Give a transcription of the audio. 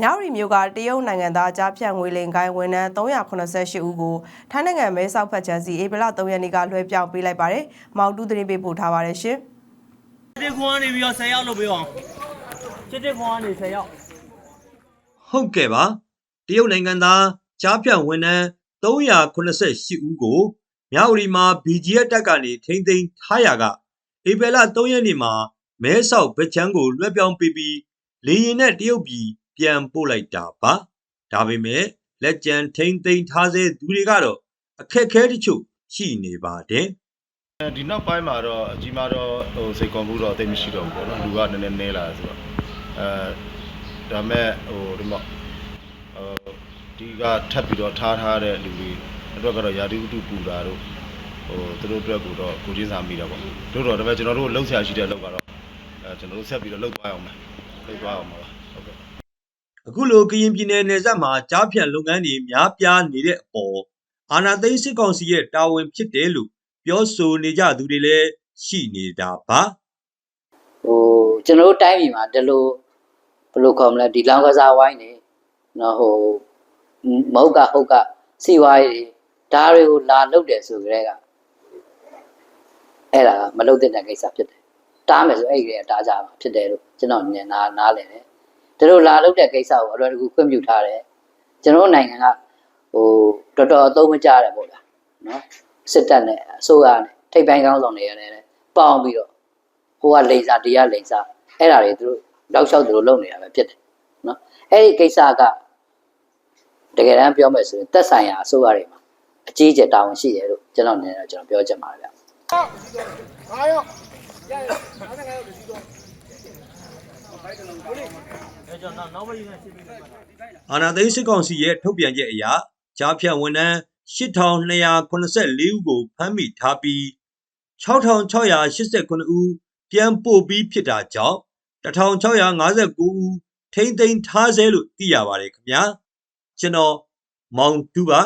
မြောက်ရီမျိုးကတရုတ်နိုင်ငံသားကြားဖြတ်ငွေလိမ်ကိုင်းဝန်ထမ်း388ဦးကိုထိုင်းနိုင်ငံမဲဆောက်ဖက်ချန်းစီဧပြီလ3ရက်နေ့ကလွှဲပြောင်းပေးလိုက်ပါတယ်။မောင်တူသတင်းပေးပို့ထားပါတယ်ရှင်။တစ်ခွန်းကနေပြီးတော့10ရောက်လုပ်ပေးအောင်တစ်တစ်ခွန်းကနေ10ရောက်ဟုတ်ကဲ့ပါတရုတ်နိုင်ငံသားကြားဖြတ်ဝန်ထမ်း388ဦးကိုမြောက်ရီမှာ BGF တပ်ကနေထိမ့်သိမ်းထားရာကဧပြီလ3ရက်နေ့မှာမဲဆောက်ဗချန်းကိုလွှဲပြောင်းပေးပြီးလေရင်နဲ့တရုတ်ပြည် ပြန်ပို့လိုက်တာပါဒါပေမဲ့လက်ကျန်ထိမ့်သိမ်းထားစေသူတွေကတော့အခက်အခဲတချို့ရှိနေပါတယ်ဒီနောက်ပိုင်းမှာတော့အကြီးမားတော့ဟိုစိတ်ကွန်မှုတော့အသိမရှိတော့ဘူးပေါ့နော်လူကနည်းနည်းနည်းလာတယ်ဆိုတော့အဲဒါမဲ့ဟိုဒီမော့ဟိုဒီကထပ်ပြီးတော့ထားထားတဲ့လူတွေအတွက်ကတော့ယာတိဥတုပူတာတို့ဟိုသူတို့အတွက်ကိုတော့ကိုချင်းစာမိတာပေါ့တို့တော့ဒါပေမဲ့ကျွန်တော်တို့လှုပ်ရှားရှိတဲ့လှုပ်ကတော့အဲကျွန်တော်တို့ဆက်ပြီးတော့လှုပ်သွားအောင်မယ်လှုပ်သွားအောင်ပါဟုတ်ကဲ့ အခုလိုကရင်ပြည်နယ်နယ်စပ်မှာကြားဖြတ်လုပ်ငန်းတွေများပြားနေတဲ့အပေါ်အာဏာသိမ်းစစ်ကောင်စီရဲ့တာဝန်ဖြစ်တယ်လို့ပြောဆိုနေကြသူတွေလည်းရှိနေတာပါဟိုကျွန်တော်တို့တိုင်းပြည်မှာဒီလိုဘယ်လိုခေါ်မလဲဒီလောင်ကစားဝိုင်းနေနော်ဟိုမဟုတ်ကဟုတ်ကစီဝါးရေးဒါတွေကိုလာလုပ်တယ်ဆိုကြတဲ့ကအဲ့ဒါကမလုပ်တဲ့ကိစ္စဖြစ်တယ်တားမယ်ဆိုအဲ့ဒီကတားကြမှာဖြစ်တယ်လို့ကျွန်တော်မြင်နာနားလည်တယ် သူတို့လာလုပ်တဲ့ကိစ္စကိုအလွယ်တကူခွင့်ပြုထားတယ်ကျွန်တော်တို့နိုင်ငံကဟိုတော်တော်အသုံးမကျတယ်ပေါ့ဗျာနော်စစ်တပ်နဲ့အစိုးရနဲ့ထိပ်ပိုင်းကောင်းဆောင်တွေရတယ်ပေါင်းပြီးတော့ဟိုကလိန်စာတရားလိန်စာအဲ့ဒါတွေသူတို့လောက်လျှောက်သူတို့လုပ်နေတာပဲဖြစ်တယ်နော်အဲ့ဒီကိစ္စကတကယ်တမ်းပြောမယ်ဆိုရင်သက်ဆိုင်ရာအစိုးရတွေမှာအကြီးအကျယ်တာဝန်ရှိတယ်လို့ကျွန်တော်အနေနဲ့ကျွန်တော်ပြောချင်ပါတယ်ဗျအဲကျွန်တော်နောက်ဘက်ရင်းနဲ့ရှင်းပေးလိုက်ပါ အာဏာသိမ်းစစ်ကောင်စီရဲ့ထုတ်ပြန်ချက်အရကြားဖြတ်ဝန်ထမ်း8284ဦးကိုဖမ်းမိထားပြီး6689ဦးပြန်ပို့ပြီးဖြစ်တာကြောင့်1659ဦးထိမ့်သိမ်းထားဆဲလို့သိရပါတယ်ခင်ဗျာကျွန်တော်မောင်တူပါ